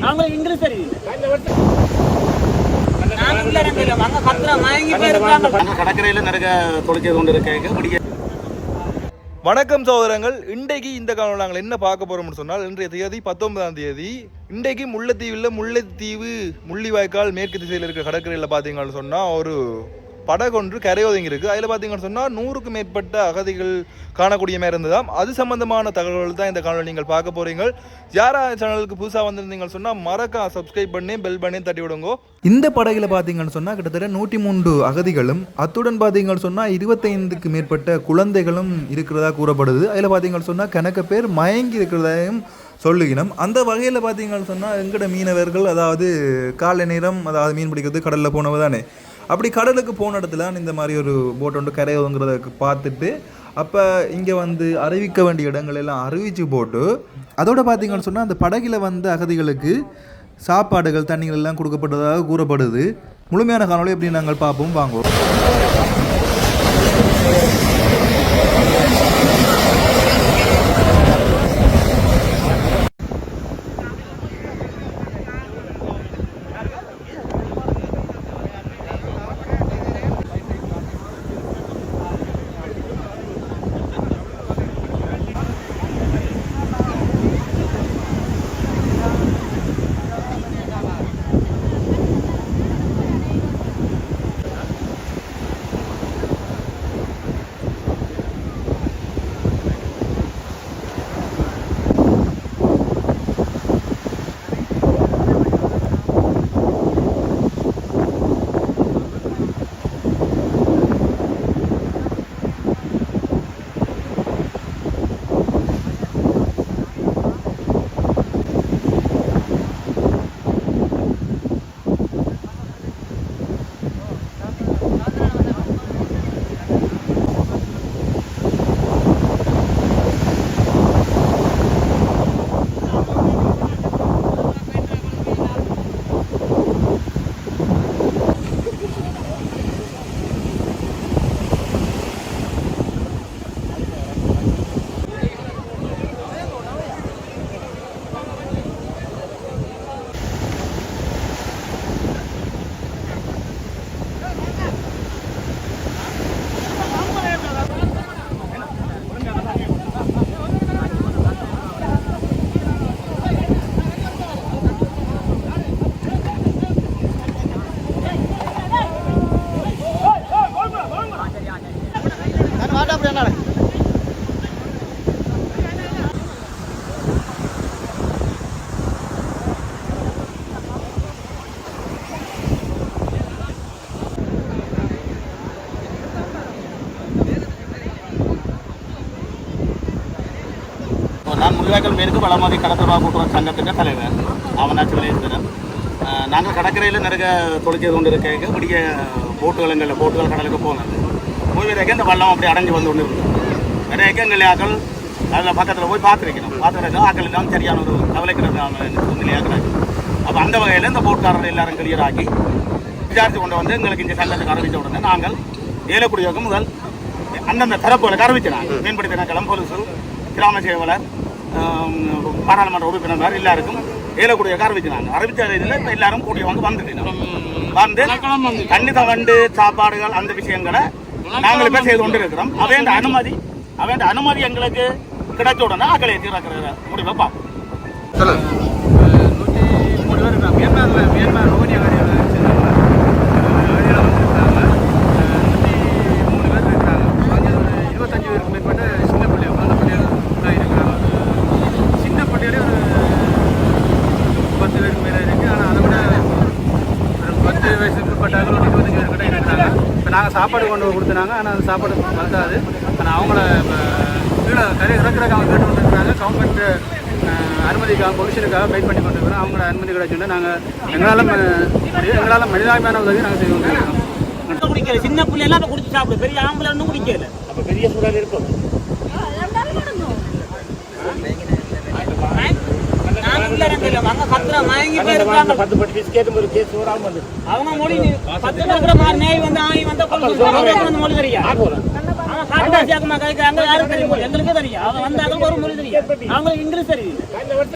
அவங்களுக்கு இங்கிலீஷ் தெரியுது. வணக்கம் சகோதரங்கள். இன்றைக்கு இந்த காலம் நாங்கள் என்ன பார்க்க போறோம்னு சொன்னால் இன்றைய தேதி பத்தொன்பதாம் தேதி. இன்றைக்கு முல்லைத்தீவில் முல்லைத்தீவு முள்ளிவாய்க்கால் மேற்கு திசையில் இருக்கிற கடற்கரையில் பார்த்தீங்கன்னு சொன்னால் ஒரு படகொன்று கரையோதங்கி அதில் பார்த்தீங்கன்னு சொன்னால் நூறுக்கும் மேற்பட்ட அகதிகள் காணக்கூடிய மாதிரி இருந்ததாம். அது சம்பந்தமான தகவல்கள் தான் இந்த காணொலி நீங்கள் பார்க்க போகிறீங்க யாரா சேனலுக்கு புதுசாக வந்திருந்தீங்க சொன்னால் மறக்க சப்ஸ்கிரைப் பண்ணி பெல் பண்ணி தட்டி விடுங்க. இந்த படகுல பார்த்தீங்கன்னு சொன்னால் கிட்டத்தட்ட நூற்றி மூன்று அகதிகளும் அத்துடன் பார்த்தீங்கன்னு சொன்னால் இருபத்தைந்துக்கு மேற்பட்ட குழந்தைகளும் இருக்கிறதா கூறப்படுது. அதில் பார்த்தீங்கன்னு சொன்னால் கணக்க பேர் மயங்கி இருக்கிறதையும் சொல்லுகினோம். அந்த வகையில் பார்த்தீங்கன்னு சொன்னால் எங்கட மீனவர்கள் அதாவது காலை நேரம் அதாவது மீன் பிடிக்கிறது கடலில் போனவ தானே அப்படி கடலுக்கு போன இடத்துல இந்த மாதிரி ஒரு போட் ஒன்று கரையோங்கிறத பார்த்துட்டு அப்போ இங்கே வந்து அறிவிக்க வேண்டிய இடங்கள் எல்லாம் அறிவிச்சு போட்டு அதோட பார்த்தீங்கன்னு சொன்னால் அந்த படகில் வந்த அகதிகளுக்கு சாப்பாடுகள் தண்ணிகள் எல்லாம் கொடுக்கப்பட்டதாக கூறப்படுது. முழுமையான காணொலி எப்படி நாங்கள் பார்ப்போம் வாங்குவோம் நான் முள்ளிவாய்க்கால் மேற்கு வளமாதி கடற்கரை கூட்டுறவு சங்கத்தின் தலைவர். அவனாச்சி விளையாடுகிறேன் நாங்கள் கடற்கரையில் நிறைய தொலைச்சது கொண்டு இருக்க விடிய போட்டுகள் எங்களில் போட்டுகள் கடலுக்கு போனது. போய் இந்த வள்ளம் அப்படி அடைஞ்சு வந்து கொண்டு இருந்தது. நிறைய எங்கள் ஆக்கள் அதில் பக்கத்தில் போய் பார்த்துருக்கணும். பார்த்துருக்கோம் ஆக்கள் எல்லாம் சரியான ஒரு கவலைக்கிறது நிலையாக்குறாங்க. அப்போ அந்த வகையில் இந்த போட்காரர் எல்லாரும் கிளியர் ஆக்கி விசாரித்து கொண்டு வந்து எங்களுக்கு இந்த சங்கத்துக்கு அறிவித்த உடனே நாங்கள் ஏலக்குடியோக்கு முதல் அந்தந்த தரப்புகளை அறிவிச்சினாங்க நாங்கள் தினக்களம் போலீஸு கிராம சேவலர் பாராளுமன்ற உறுப்பினர் எல்லாருக்கும் ஏலக்குடிய அறிவிச்சினாங்க அறிவிச்ச இதில் இப்போ எல்லாரும் கூடிய வந்து வந்துட்டோம் வந்து கண்டிப்பாக வந்து சாப்பாடுகள் அந்த விஷயங்களை நாங்கள் இப்போ செய்து கொண்டு இருக்கிறோம் அவைண்ட அனுமதி அவைண்ட அனுமதி எங்களுக்கு கிடைச்ச உடனே ஆக்களை தீர்க்கிற முடிவை பார்ப்போம். நூற்றி மூணு பேர் மியான்மரில் மியான்மர் ரோஹினியா அகதிகள் சேர்ந்தவங்க அகதிகள் வந்திருக்காங்க நூற்றி மூணு பேர் இருக்கிறாங்க அங்கே ஒரு இருபத்தஞ்சு பேருக்கு மேற்பட்ட சின்ன பள்ளிகள் குழந்தை பள்ளிகள் தான் இருக்கிறாங்க சின்ன பள்ளிகளே ஒரு பத்து பேருக்கு மேலே இருக்குது ஆனால் அதை விட ஒரு பத்து வயசுக்கு உட்பட்டாங்க ஒரு இருபத்தஞ்சு பேர் கிட்ட இருக்கிறாங்க இப்போ நாங்கள் சாப்பாடு கொண்டு வந்து கொடுத்துனாங்க. ஆனால் அந்த சாப்பாடு வந்தாது. ஆனால் அவங்கள இப்போ கீழே கரை இறக்குறதுக்கு அவங்க கேட்டு கொண்டிருக்கிறாங்க. கவர்மெண்ட் அனுமதிக்காக பொலிஷனுக்காக வெயிட் பண்ணி கொண்டிருக்கிறோம் அவங்களோட அனுமதி கிடைச்சுன்னா நாங்கள் எங்களால் எங்களால் மனிதாபிமான உதவி நாங்கள் செய்து கொண்டிருக்கிறோம் குடிக்கல சின்ன பிள்ளை எல்லாம் இப்ப குடிச்சு சாப்பிடு. பெரிய ஆம்பளை ஒன்றும் குடிக்கல. அப்போ பெரிய சூழல் இருக்கும். இறங்கல அங்க கத்துற மயங்கி போயிருக்காங்க. பத்து பட்டு பிஸ்கெட்டும் ஒரு கேஸ் வந்து அவங்க மொழி பத்து இருக்கிற மாதிரி நேய் வந்து ஆய் வந்தா கொண்டு மொழி தெரியா காட்டு கேட்கறாங்க யாரும் தெரியும்? எங்களுக்கு தெரியும். அவன் வந்தாங்க ஒரு மொழி தெரியும். அவங்களுக்கு இங்கிலீஷ் தெரியும்.